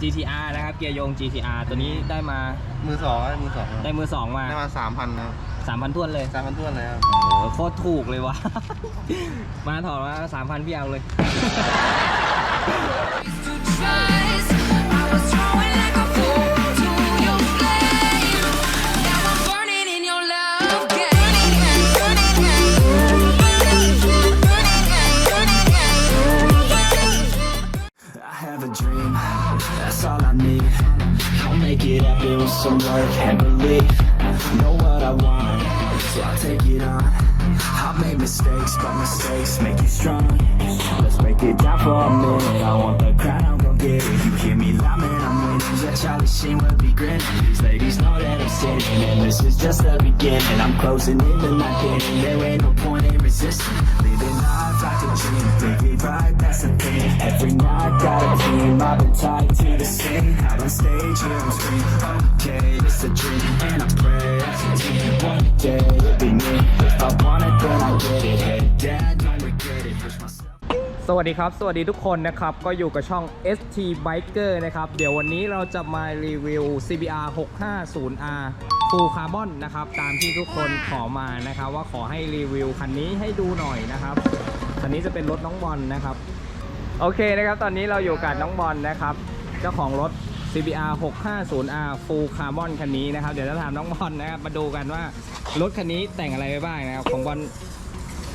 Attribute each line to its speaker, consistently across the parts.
Speaker 1: GTR นะครับ เกียร์โยง GTR ตัวนี้ได้มา
Speaker 2: มือสองอะมือสอง
Speaker 1: ได้มือสองมา
Speaker 2: ได้มาสามพันครับ
Speaker 1: 3,000ท้วนเลย
Speaker 2: สามพันต้วนเลยครับ
Speaker 1: โอ้โหโคตรถูกเลยวะ มาถอดมา3,000พี่เอาเลย
Speaker 3: to tries. I was throwing
Speaker 4: some work and belief. Know what I want, so I'll take it on. I've made mistakes, but mistakes make you strong. Let's break it down for a minute. I want the crown, I'm gon' get it. You hear me loud, man, I'm winning. Yeah, Charlie Sheen will be grinning. These ladies know that I'm sinning, and this is just the beginning. I'm closing in the night getting. There ain't no point in resisting. Every night got a team, I've been tied to the scene. Out on stage, here I'm scream. Okay, it's a dream, and I pray as a team. One day it'll be me. If I want it, then I get it. Head down, don't regret it. Push myself.
Speaker 1: สวัสดีครับ สวัสดีทุกคนนะครับ ก็อยู่กับช่อง ST Biker นะครับ เดี๋ยววันนี้เราจะมารีวิว CBR 650R Full Carbon นะครับ ตามที่ทุกคนขอมานะครับ ว่าขอให้รีวิวคันนี้ให้ดูหน่อยนะครับ คันนี้จะเป็นรถน้องบอลนะครับ โอเคนะครับ ตอนนี้เราอยู่กับน้องบอลนะครับ เจ้าของรถ CBR 650R Full Carbon คันนี้นะครับ เดี๋ยวจะถามน้องบอลนะครับ มาดูกันว่ารถคันนี้แต่งอะไรไปบ้างนะครับ ของบอล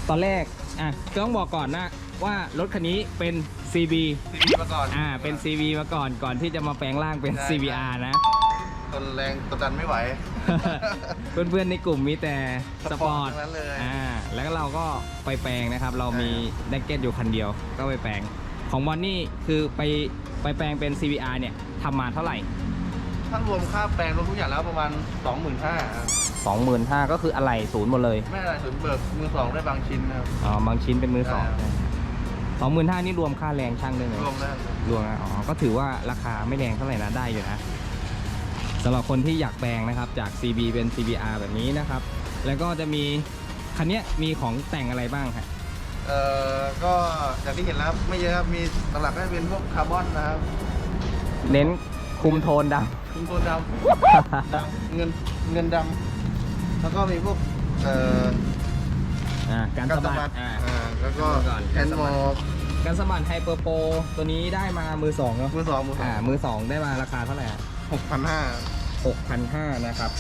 Speaker 1: ตอนแรก อะต้องบอกก่อนนะว่ารถคันนี้เป็น CB
Speaker 2: ซีดีมาก่อน
Speaker 1: อ่า เป็น CB มาก่อน ก่อนที่จะมาแปลงร่างเป็น
Speaker 2: ใช่
Speaker 1: CBR นะ
Speaker 2: ทนแรงกดดันไม่ไหว
Speaker 1: เพื่อนๆในกลุ่มมีแต่สปอร์ต
Speaker 2: สปอร์ตทั้งนั้นเลย
Speaker 1: อ่าแล้วก็เราก็ไปแปลงนะครับ เรามีแดกเก็ตอยู่คันเดียว ก็ไปแปลง ของบอลนี่คือไปไปแปลงเป็น CBR เนี่ยทำมาเท่าไหร่
Speaker 2: ถ้ารวมค่าแปลงรวมทุกอย่างแล้วประมาณสองหมื่นห้า
Speaker 1: 25,000ก็คืออะไรศูนย์หมดเลย
Speaker 2: ไม่อะไรถึงเบิกมือสองได้บางชิ้นนะครับ
Speaker 1: อ๋อบางชิ้นเป็นมือสอง
Speaker 2: ใช่
Speaker 1: สองหมื่นห้านี่รวมค่าแรงช่างด้วยไหม
Speaker 2: รวมแล้ว
Speaker 1: รวมนะอ๋อ ก็ถือว่าราคาไม่แรงเท่าไหร่นะได้อยู่นะ สำหรับคนที่อยากแปลงนะครับจาก CB เป็น CBR แบบนี้นะครับ แล้วก็จะมีคันเนี้ยมีของแต่งอะไรบ้างฮะ
Speaker 2: เอ่อก็อย่างที่เห็นแล้วไม่เยอะครับมีหลักๆก็จะเป็นพวกคาร์บอนนะครับ
Speaker 1: เน้นคุมโทนด
Speaker 2: คุมโทนดำำดำเงินเงินดำแล้วก็มีพวกเอ่อ
Speaker 1: อ่าการสะบัดอ่า
Speaker 2: อ่าแล้วก็
Speaker 1: ดูก่อน
Speaker 2: แอนมอล
Speaker 1: การสะบัดไฮเปอร์โปรตัวนี้ได้มามือสองเนาะ
Speaker 2: มือสองมือสอ
Speaker 1: อ่างมือสองได้มาราคาเท่าไหร่
Speaker 2: หกพัน ห้า
Speaker 1: หกพันห้านะครับ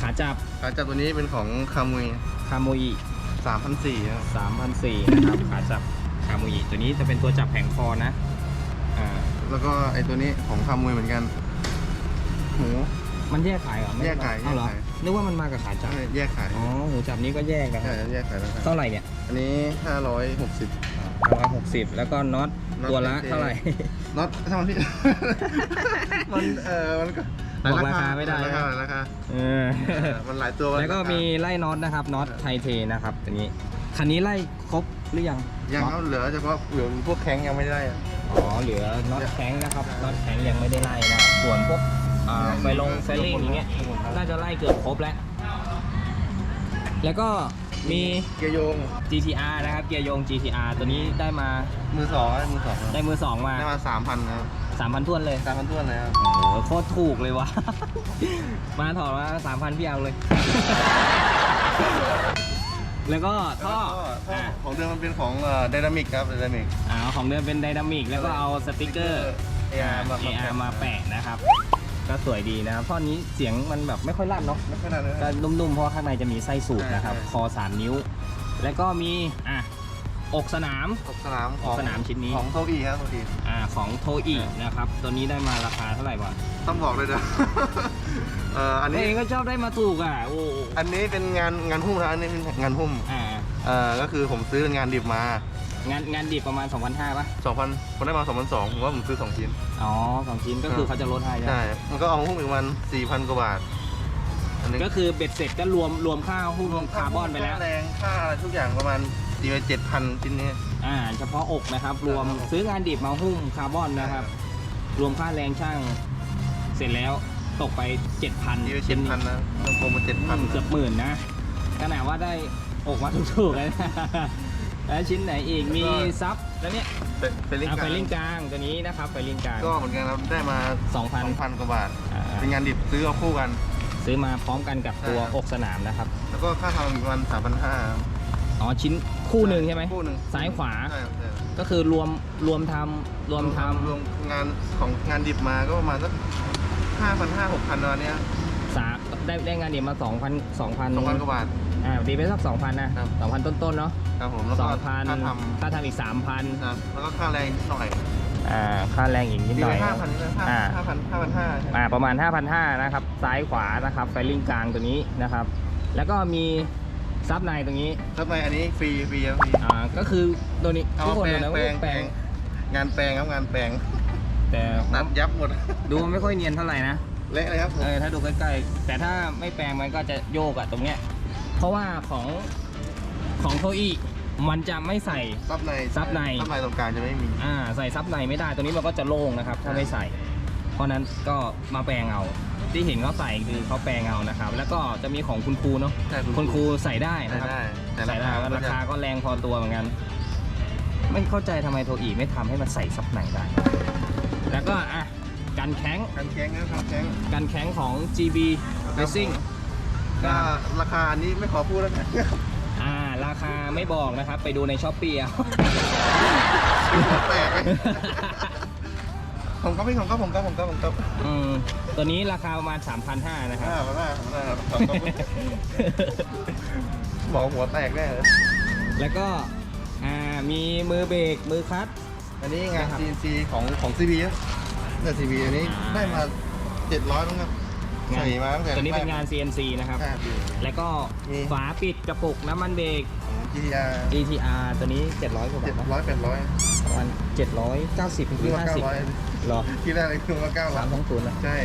Speaker 1: ขาจับ
Speaker 2: ขาจับตัวนี้เป็นของคามุย
Speaker 1: คาโมอิ
Speaker 2: สามพันสี่
Speaker 1: สามพันสี่นะครับ ขาจับคาโมอิตัวนี้จะเป็นตัวจับแผงคอนะอ่า
Speaker 2: แล้วก็ไอตัวนี้ของคามุยเหมือนกันหู
Speaker 1: มันแยกขายเหรอไม่
Speaker 2: แยกขาย
Speaker 1: เอาเหรอ
Speaker 2: แยกขาย
Speaker 1: นึกว่ามันมากับขาจับ
Speaker 2: ใช่แยกขาย
Speaker 1: อ๋อหูจับนี้ก็แยกนะค
Speaker 2: ใช่
Speaker 1: รับ
Speaker 2: แยกขายแล้วครับ
Speaker 1: เท่าไหร่เนี่ย
Speaker 2: อันนี้ห้าร้อยหกสิบ
Speaker 1: ร้อยหกสิบแล้วก็น็อต
Speaker 2: น็อต
Speaker 1: ตัวละ
Speaker 2: เท่ๆ
Speaker 1: เท่าไหร่
Speaker 2: น็อตเท่าที่ มันเออมันก็
Speaker 1: บอกราคาไม่ได้
Speaker 2: หลยราคาหลายราคา
Speaker 1: เออ
Speaker 2: เออมันหลายตัว
Speaker 1: แล้วก็
Speaker 2: ราคา
Speaker 1: มีไล่น็อตนะครับน็อตไทเทนะครับตัวนี้คันนี้ไล่ครบหรือยัง
Speaker 2: ยัง
Speaker 1: น็อ
Speaker 2: เอา
Speaker 1: ต
Speaker 2: เหลือเฉพาะเหลือพวกแข้งยังไม่ได้อะ
Speaker 1: อ๋อเหลือน็อตแข็งนะครับน็อตแข็งยังไม่ได้ไล่นะส่วนพวกอ่าไฟลงไฟลิ่งอย่างเงี้ยน่าจะไล่เกือบครบแล้ว แล้วก็มี
Speaker 2: เกียร์โยง
Speaker 1: GTR นะครับ เกียร์โยง GTR ตัวนี้ได้มา
Speaker 2: มือสองอะมือสอง
Speaker 1: ได้มือสองมา
Speaker 2: ได้มาสามพันครับ
Speaker 1: สามพันท้วนเลย
Speaker 2: สามพันต้วนเลยครับ
Speaker 1: โอ้โหโคตรถูกเลยวะ มาถอดมาสามพันพี่เอาเลย แล้วก็ท่อ
Speaker 2: แล้วก็ท่อ
Speaker 1: อ่า
Speaker 2: ของเดิมมันเป็นของไดนามิกครับไดนามิก
Speaker 1: อ่าของเดิมเป็นไดนามิกแล้วก็เอาสติกเกอร์
Speaker 2: AR มา
Speaker 1: AR มาแปะนะครับ ก็สวยดีนะครับท่อนี้เสียงมันแบบไม่ค่อยลั่นเนาะ
Speaker 2: ไม่ขนาดนั้น
Speaker 1: ก็นุ่มๆเพราะว่าข้างในจะมีไส้สูบนะครับ
Speaker 2: ใช่ใช่
Speaker 1: คอสามนิ้ว แล้วก็มีอะอกสนาม
Speaker 2: ตกสนามของ
Speaker 1: สนามชิ้นนี้
Speaker 2: ของโซอีครับโซอี
Speaker 1: อ่าของโทอีนะครับ ตัวนี้ได้มาราคาเท่าไหร่บ้าง
Speaker 2: ต้องบอกเลยนะเอ่ออัน
Speaker 1: ตัว
Speaker 2: นี้
Speaker 1: เองก็ชอบได้มาถูกอะโอ้
Speaker 2: อันนี้เป็นงานงานหุ้มนะอันนี้เป็นงานหุ้ม
Speaker 1: อ่า
Speaker 2: เอ่อก็คือผมซื้อเป็นงานดิบมา งา
Speaker 1: นงานดิบประมาณ2,500ป่ะ
Speaker 2: 2,000ผมได้มา2,200ผมว่าผมซื้อสองชิ้น
Speaker 1: อ๋อสองชิ้นก็คือเขาจะลดให้ใช่ไหม
Speaker 2: ใช่ มันก็เอามาหุ้มอีกประมาณ4,000กว่าบาท อันนี้
Speaker 1: ก็คือเบ็ดเสร็จก็รวมรวมค่าหุ้มคาร์บอนไปแล้ว
Speaker 2: ค่าแรงค่าอะไรทุกอย่างประมาณตีไป7,000ชิ้นนี้
Speaker 1: อ่าเฉพาะอกนะครับ รวม
Speaker 2: ครับ
Speaker 1: ซื้องานดิบมาหุ้มคาร์บอนนะครับ รวมค่าแรงช่างเสร็จแล้วตกไป 7,000
Speaker 2: ตีไป
Speaker 1: ชิ้น
Speaker 2: 7,000นะต้องโปรมา
Speaker 1: อืม
Speaker 2: 7,000
Speaker 1: เกือบหมื่นนะขนาดว่าได้อกมาถูกๆเลยนะ แล้วชิ้นไหนอีกมีซับแล้วเนี่ย
Speaker 2: เป็นเป็นลิง
Speaker 1: อ่า
Speaker 2: ก์
Speaker 1: ไฟ
Speaker 2: กลาง
Speaker 1: ลิงกลางตัวนี้นะครับไฟลิงกลาง
Speaker 2: ก็เหมือนกันครับได้มา
Speaker 1: 2,000
Speaker 2: 2,000กว่าบาท
Speaker 1: อ่า
Speaker 2: เป็นงานดิบซื้อเอาคู่กัน
Speaker 1: ซื้อมาพร้อมกันกับตัว
Speaker 2: ใช่ครับ
Speaker 1: อกสนามนะครับ
Speaker 2: แล้วก็ค่าทำอีกประมาณ3,500
Speaker 1: อ๋อชิ้นคู่หนึ่งใช่ไหม
Speaker 2: คู่หนึ่ง
Speaker 1: ซ้ายขวา
Speaker 2: ใช่ครับใช่ครับ
Speaker 1: ก็คือรวมรวมทำรวมทำ
Speaker 2: รวมงานของงานดิบมาก็ประมาณสัก5,500 6,000ประมาณเนี้ย
Speaker 1: สามได้ได้งานเดียวมา2,000 2,000
Speaker 2: 2,000กว่าบาท
Speaker 1: อ่าดีไปสัก2,000นะครับ 2,000 ต้นๆเนาะ
Speaker 2: ครับผมแล้วก็ค่า
Speaker 1: 2,000
Speaker 2: ท
Speaker 1: ค่าทำอีก3,000ำ
Speaker 2: ครับแล้วก็ค่าแรงนิดหน่อย
Speaker 1: อ่าค่าแรงอีกนิด
Speaker 2: ดี
Speaker 1: หน่
Speaker 2: ไป
Speaker 1: อย
Speaker 2: ห้าพันนี่นะ
Speaker 1: อ่า
Speaker 2: ห้าพันห้าพันห้า
Speaker 1: อ่าประมาณ 5,500นะครับ ซ้ายขวานะครับไฟลิงกลางตัวนี้นะครับ แล้วก็มีซับในตรงนี้
Speaker 2: ทำไมอันนี้ฟรีฟรีครับฟรี
Speaker 1: อ่าก็คือตัวนี้
Speaker 2: เอา
Speaker 1: ทุกคน
Speaker 2: แปลง
Speaker 1: นะ
Speaker 2: แปลง
Speaker 1: แปลง
Speaker 2: งานแปลงครับงานแปลง
Speaker 1: แต่
Speaker 2: นัดยับหมด
Speaker 1: ดูมันไม่ค่อยเนียนเท่าไหร่นะ
Speaker 2: เละเลยครับผม
Speaker 1: เออถ้าดูใกล้ๆ แต่ถ้าไม่แปลงมันก็จะโยกอะตรงเนี้ย เพราะว่าของ ของโทอีมันจะไม่ใส่
Speaker 2: ซับใน
Speaker 1: ซับใน
Speaker 2: ซับในตรงกลางจะไม่มี
Speaker 1: อ่าใส่ซับในไม่ได้ ตัวนี้มันก็จะโล่งนะครับ ถ้าไม่ใส่ เพราะนั้นก็มาแปลงเอา ที่เห็นเขาใส่คือเขาแปลงเอานะครับ แล้วก็จะมีของคุณครูเนาะ
Speaker 2: ใช่
Speaker 1: คุณครูใส่ได้
Speaker 2: ใส่
Speaker 1: นะครับ
Speaker 2: ได้แต่
Speaker 1: ใส่ได้ก็ราคาก็แรงพอตัวเหมือนกัน ไม่เข้าใจทำไมโทอีไม่ทำให้มันใส่ซับในได้ แล้วก็อะกันแข้ง
Speaker 2: กันแข้งนะครับแข้ง
Speaker 1: กันแข้งของ GB Racing
Speaker 2: ก็ราคาอันนี้ไม่ขอพูดแล้วกัน
Speaker 1: อ่า ราคาไม่บอกนะครับ ไปดูในช้อปปี้เอา
Speaker 2: แตกเลยผมก็พี่ผมก็ผมก็ผมก็ผมก็
Speaker 1: อืมตัวนี้ราคาประมาณ 3,500นะครับ
Speaker 2: อ่ามาหน้ามาหน้าผมก็บอกหัวแตกแน่เลย
Speaker 1: แล้วก็อ่ามีมือเบรกมือคลัตช์
Speaker 2: อันนี้งาน
Speaker 1: นะครับ
Speaker 2: CNC ของของ CB ครับเนี่ย CB อันนี้
Speaker 1: อ่า
Speaker 2: ได้มา 700มั้งครับ ใส่มาตั้งแต่
Speaker 1: ตัวนี้เป็นงาน CNC นะครับ
Speaker 2: อ่าปี
Speaker 1: แล้วก็
Speaker 2: มี
Speaker 1: ฝาปิดกระปุกน้ำมันเบรก
Speaker 2: ของ GTR
Speaker 1: GTR ตัวนี้ 700กว่าบาท
Speaker 2: เจ็ด
Speaker 1: นะ
Speaker 2: ร้อยแปดร้อย
Speaker 1: ประมาณ790ถึง
Speaker 2: คือว่าเก้าร้อย
Speaker 1: 50เหรอ
Speaker 2: ที่แรกเลยคือว่าเก้าร้
Speaker 1: สา
Speaker 2: อ
Speaker 1: ม
Speaker 2: ย
Speaker 1: สองศูนย์นะ
Speaker 2: ใช่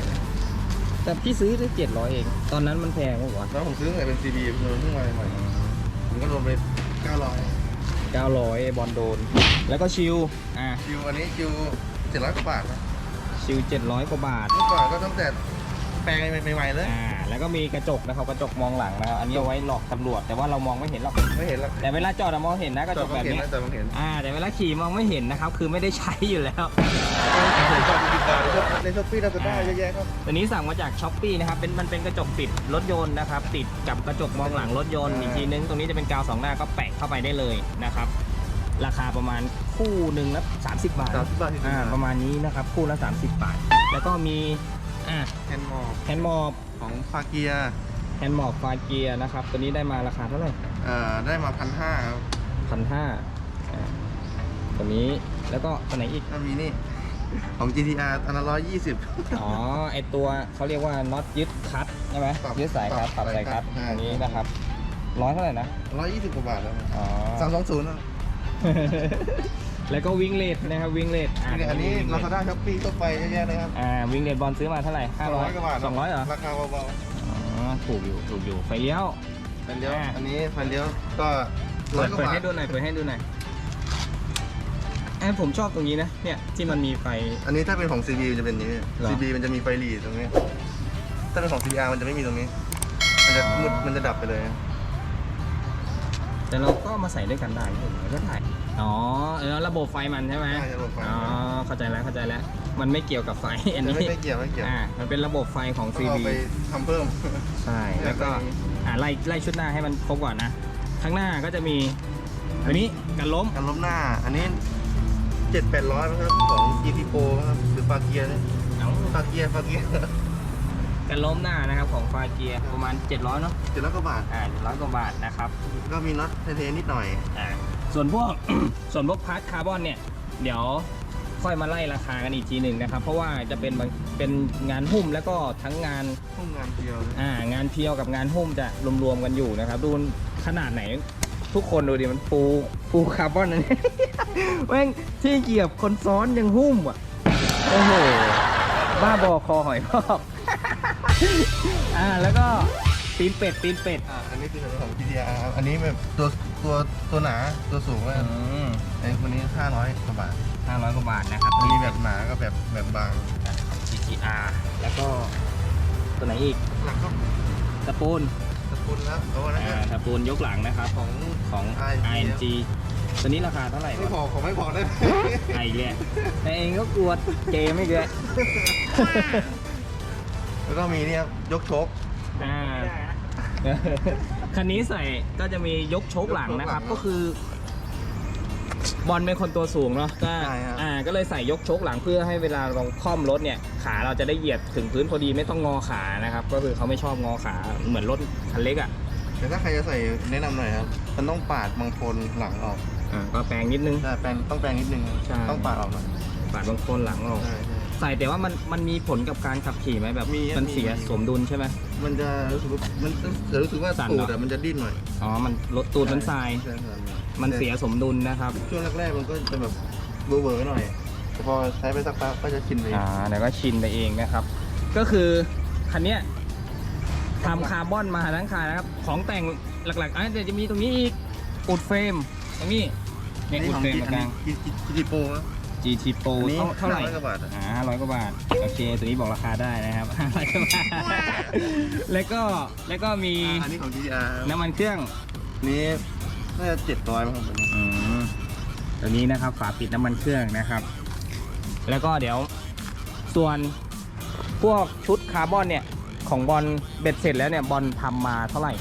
Speaker 1: แต่พี่ซื้อได้700เอง ตอนนั้นมันแพงกว่า
Speaker 2: แล้วผมซื้อตั้งแต่เป็น CB เพิ่งเพิ่งมาใหม่ๆผมก็รวมไปเก้าร้อย
Speaker 1: 900ไอ้บอลโดน แล้วก็ชิลอ่า
Speaker 2: คิวอันนี้คิวเจ็ดร้อยกว่าบาทนะ
Speaker 1: ชิล700กว่าบาท
Speaker 2: เมื่อก่อนก็ตั้งแต่ แปลงใหม่ๆเลย
Speaker 1: อ่าแล้วก็มีกระจกนะครับกระจกมองหลังนะครับอันนี้เอาไว้หลอกตำรวจแต่ว่าเรามองไม่เห็นหรอก
Speaker 2: ไม่เห็นแล้ว
Speaker 1: แต่เวลาจอดอะมองเห็นนะกระจกแบบ
Speaker 2: เห็น
Speaker 1: นี้
Speaker 2: นะแต่ผมเห็น
Speaker 1: อ่าแต่เวลาขี่มองไม่เห็นนะครับคือไม่ได้ใช้อยู่แล้ว
Speaker 2: ผมก็ติดตามในช้อปปี้เราจะได้เยอะแยะครับ
Speaker 1: ตัวนี้สั่งมาจากช้อปปีนะครับเป็นมันเป็นกระจกติดรถยนต์นะครับติดกับกระจกมองหลังรถยนต์
Speaker 2: อ่า
Speaker 1: อีกทีนึงตรงนี้จะเป็นกาวสองหน้าก็แปะเข้าไปได้เลยนะครับราคาประมาณคู่หนึ่งละ30 บาท
Speaker 2: สามสิบบาทที่
Speaker 1: อ่าประมาณนี้นะครับคู่ละ 30 บาท แล้วก็มี อ่า
Speaker 2: แฮนด์มอร์
Speaker 1: แฮนด์มอบ
Speaker 2: ของฟาเกีย
Speaker 1: แฮนด์มอบฟาเกียนะครับ ตัวนี้ได้มาราคาเท่าไหร่
Speaker 2: เอ่อได้มาพันห้าครับ
Speaker 1: พันห้าตัวนี้แล้วก็ตัวไหนอีก
Speaker 2: ก็มีนี่ ของ GTR อันละร้อยยี่สิบ
Speaker 1: อ๋อ ไอตัวเขาเรียกว่าน็อตยึดคัตใช่ไหม
Speaker 2: ปรับ
Speaker 1: ยึดสายคัตป
Speaker 2: ปรั
Speaker 1: รับบสายคัต
Speaker 2: ใช่
Speaker 1: อันนี้นะครับร้อยเท่าไหร่นะ
Speaker 2: ร้อยยี่สิบกว่าบาทแล้ว
Speaker 1: อ๋อ
Speaker 2: สามสองศูนย์
Speaker 1: แล้วก็วิ่งเลทนะครับวิ่งเลท
Speaker 2: อันนี้ลาซาด้าช้อปปี้ก็ไปเยอะแยะเลยครับ
Speaker 1: อ่าวิ่งเลทบอลซื้อมาเท่าไหร่ห้าร้อย
Speaker 2: กว่าบาท
Speaker 1: สองร้อยเหรอ
Speaker 2: ราคาเบา
Speaker 1: อ๋อถูกอยู่ถูกอยู่ไฟเลี้ยว
Speaker 2: ๆไฟเลี้ยว
Speaker 1: อ่า
Speaker 2: อันนี้ไฟเลี้ยวก็ร้
Speaker 1: เปิ
Speaker 2: อย
Speaker 1: ด
Speaker 2: กว่า
Speaker 1: เปิด
Speaker 2: บาท
Speaker 1: ให้ดูหน่อยเปิดให้ดูหน่อยไอ้ผมชอบตรงนี้นะเนี่ยที่มันมีไฟ
Speaker 2: อันนี้ถ้าเป็นของ CB มันจะเป็นอย่างนี้
Speaker 1: เหรอ
Speaker 2: CB มันจะมีไฟหลีตรงนี้ ถ้าเป็นของ CBR มันจะไม่มีตรงนี้ มันจะ
Speaker 1: อ๋อ
Speaker 2: มืดมันจะดับไปเลย
Speaker 1: แต่เราก็เอามาใส่ด้วยกันได้ผมก็ได้ อ๋อเออระบบไฟมันใช่ไหม
Speaker 2: ใช่ระบบไฟ
Speaker 1: อ๋อเข้าใจแล้วเข้าใจแล้ว มันไม่เกี่ยวกับไฟอัน
Speaker 2: ไม่
Speaker 1: นี้
Speaker 2: ไม่เกี่ยวไม่เกี่ยว
Speaker 1: อ่ามันเป็นระบบไฟของ
Speaker 2: ต้องเอา
Speaker 1: CB
Speaker 2: ไปทำเพิ่ม
Speaker 1: ใช่แล้วก็
Speaker 2: เนี่ย
Speaker 1: อ่าไล่ไล่ชุดหน้าให้มันครบก่อนนะข้างหน้าก็จะมีอันนี้กันล้ม
Speaker 2: การล้มหน้า อันนี้เจ็ดแปดร้อยครับของ GT Pro ครับหรือฟาเกียเนี่ย
Speaker 1: เอา
Speaker 2: ฟาเกียฟาเกีย
Speaker 1: กันล้มหน้านะครับของฟาเกียประมาณ 700เนาะ
Speaker 2: เจ็ดร้อยกว่าบาท
Speaker 1: อ่า700กว่าบาทนะครับ
Speaker 2: ก็มีน็อตเทๆนิดหน่อย
Speaker 1: อ่าส่วนพวก ส่วนพวกพาร์ทคาร์บอนเนี่ย เดี๋ยวค่อยมาไล่ราคากันอีกทีหนึ่งนะครับ เพราะว่าจะเป็นบางเป็นงานหุ้มแล้วก็ทั้งงาน
Speaker 2: พุ่งงานเดียวเลย
Speaker 1: อ่างานเพียวกับงานหุ้มจะรวมๆกันอยู่นะครับ ดูขนาดไหน ทุกคนดูดิมันฟูฟูคาร์บอนอันนี้ แม่งที่เหยียบคนซ้อนยังหุ้มอะ โอ้โห บ้าบอคอหอยพอกอ่าแล้วก็ตีนเป็ดตีนเป็ด
Speaker 2: อ่าอันนี้คือของ GTR อันนี้แบบตัวตัวตัวหนาตัวสูงมาก
Speaker 1: อืม
Speaker 2: ไอ้คนนี้ห้าร้อยกว่าบาท
Speaker 1: ห้าร้อยกว่าบาทนะครับ
Speaker 2: มีแบบหนาก็แบบแบบบาง
Speaker 1: GTR แล้วก็ตัวไหนอีก
Speaker 2: หลังก็
Speaker 1: ตะปูน
Speaker 2: สกุลแล้วเอาอันนั้น
Speaker 1: อ่าตะปูนยกหลังนะครับ
Speaker 2: ของ
Speaker 1: ของ
Speaker 2: ING
Speaker 1: ING ตัวนี้ราคาเท่าไหร่
Speaker 2: ไม่พอของไม่พอได้ไหม
Speaker 1: ไอ้เลยแต่เองก็กลัวเกมไม่เยอะ
Speaker 2: แล้วก็มีเนี่ยยกโชก
Speaker 1: อ่า คันนี้ใส่ก็จะมียกโชคหลังนะครับ
Speaker 2: ยกโชคหลัง
Speaker 1: ก็คือ บอลเป็นคนตัวสูงเนาะก็
Speaker 2: ใช่ครับ
Speaker 1: อ่าก็เลยใส่ยกโชคหลังเพื่อให้เวลาเราคล่อมรถเนี่ยขาเราจะได้เหยียดถึงพื้นพอดีไม่ต้องงอขานะครับก็คือเขาไม่ชอบงอขาเหมือนรถคันเล็กอะ
Speaker 2: แต่ถ้าใครจะใส่แนะนำหน่อยครับ มันต้องปาดบางโคนหลังออก
Speaker 1: อ่าก็แปลงนิดนึง
Speaker 2: ใช่แปลงต้องแปลงนิดนึง
Speaker 1: ใช่
Speaker 2: ต้องปาดออกหน่อย
Speaker 1: ปาดบางคนหลังออก
Speaker 2: ใช่ใช่
Speaker 1: ใส่แต่ว่ามันมันมีผลกับการขับขี่ไหมแบบ
Speaker 2: มีครับ
Speaker 1: มันเสีย
Speaker 2: มี
Speaker 1: สมดุลใช่ไหม
Speaker 2: มันจะรู้สึกว่ามันจะรู้สึกว่า
Speaker 1: สั่น
Speaker 2: ตู
Speaker 1: เหร
Speaker 2: ด
Speaker 1: อ
Speaker 2: อะมันจะดิ้นหน่อย
Speaker 1: อ๋อ มันรถตูดมันทราย
Speaker 2: ใช่ใช่
Speaker 1: มันเสียสมดุลนะครับ
Speaker 2: ช่วงแรกๆมันก็จะแบบเบอร์ๆหน่อยแต่พอใช้ไปสักพักก็จะชินไป
Speaker 1: อ่าเดี๋ยวก็ชินไปเองนะครับ ก็คือคันเนี้ยทำคาร์บอนมาทั้งคันนะครับ ของแต่งหลักๆอะเดี๋ยวจะมีตรงนี้อีกอุดเฟรมตรงนี้เนี่ยอุดเฟรมตรงกลาง
Speaker 2: กิจิโปะ
Speaker 1: GT Pro
Speaker 2: อันนี้
Speaker 1: เท่าเท่าไหร่
Speaker 2: 500กว่าบาทอะ
Speaker 1: อ่าร้อยกว่าบาท โอเค ตัวนี้บอกราคาได้นะครับ500กว่าบาท แล้วก็ แล้วก็มี
Speaker 2: อันนี้ของ GTR
Speaker 1: น้ำมันเครื่อง
Speaker 2: นี้น่าจะเจ็ดร้อยมั้งครับผม
Speaker 1: อืมตัวนี้นะครับฝาปิดน้ำมันเครื่องนะครับ แล้วก็เดี๋ยวส่วนพวกชุดคาร์บอนเนี่ยของบอลเบ็ดเสร็จแล้วเนี่ยบอลทำมาเท่าไหร่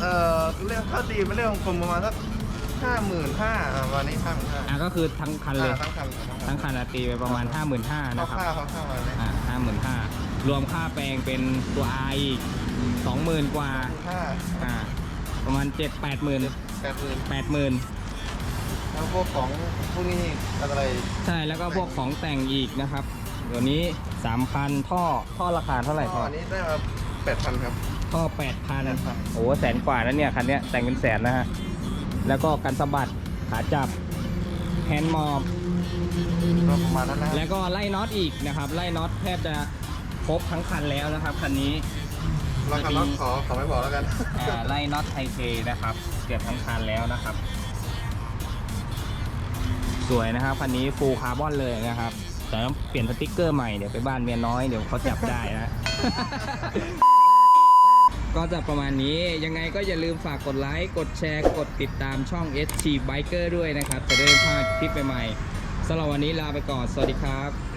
Speaker 2: เอ่อเรื่องค่าตีไม่เรื่องผมประมาณสัก ห้าหมื่นห้าวันนี้ห้าหมื่นห้า
Speaker 1: อะก็คือทั้งคันเลย
Speaker 2: ทั้งคัน
Speaker 1: ทั้งคันอะตีไปประมาณ 5 5 0 0 0
Speaker 2: ข้าว
Speaker 1: นะครับ
Speaker 2: ข้าวข้าวข้าวอะไร
Speaker 1: อ่าห้าหมื่นห้ารวมค่าแปลงเป็นตัว i อีกสองหมื่นกว่า
Speaker 2: ห้า
Speaker 1: อ่าประมาณเจ็ดแปดหมื่น
Speaker 2: แปดหมื่น
Speaker 1: แปดหมื่น
Speaker 2: แล้วพวกของพวกนี้อะไร
Speaker 1: ใช่แล้วก็พวกของแต่งอีกนะครับเดี๋ยวนี้สามพันท่อท่อราคาเท่าไหร่ท่อ
Speaker 2: อันนี้ได้มาแปดพันครับ
Speaker 1: ท่อแปดพัน
Speaker 2: 8,000
Speaker 1: โอ้โหแสนกว่าแล้วเนี่ยคันเนี้ยแต่งเป็นแสนนะฮะ แล้วก็กันสะบัดขาจับแฮนด์มอบ
Speaker 2: ก็ประมาณนั้นนะ
Speaker 1: แล้วก็ไล่น็อตอีกนะครับ ไล่น็อตแทบจะครบทั้งคันแล้วนะครับคันนี้
Speaker 2: ราคาล็อกขอขอไม่บอกแล้วกัน
Speaker 1: อ่าไล่น็อตไทเทนะครับ เกือบทั้งคันแล้วนะครับ สวยนะครับคันนี้ฟูลคาร์บอนเลยนะครับแต่ต้องเปลี่ยนสติ๊กเกอร์ใหม่เดี๋ยวไปบ้านเมียน้อยเดี๋ยวเขาจับได้นะ ก็จะประมาณนี้ยังไงก็อย่าลืมฝากกดไลค์ กดแชร์ กดติดตามช่อง ST Biker ด้วยนะครับ จะได้ไม่พลาดคลิปใหม่ๆสำหรับวันนี้ลาไปก่อน
Speaker 2: สวัสดีครับ